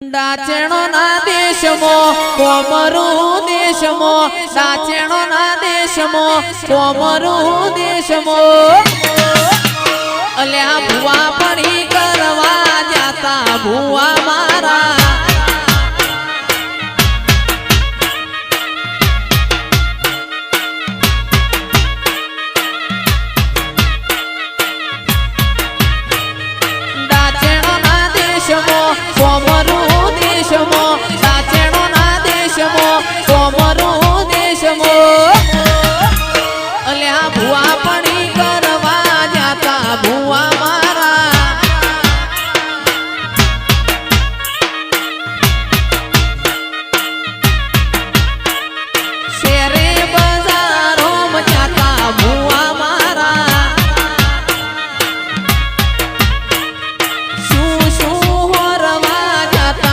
ડાચેણો ના દેશમો, કોમરું દેશમો ડાચેણો ના દેશમો, કોમરું દેશમો. અલ્યા ભુવા પડી કરવા જાતા ભુવા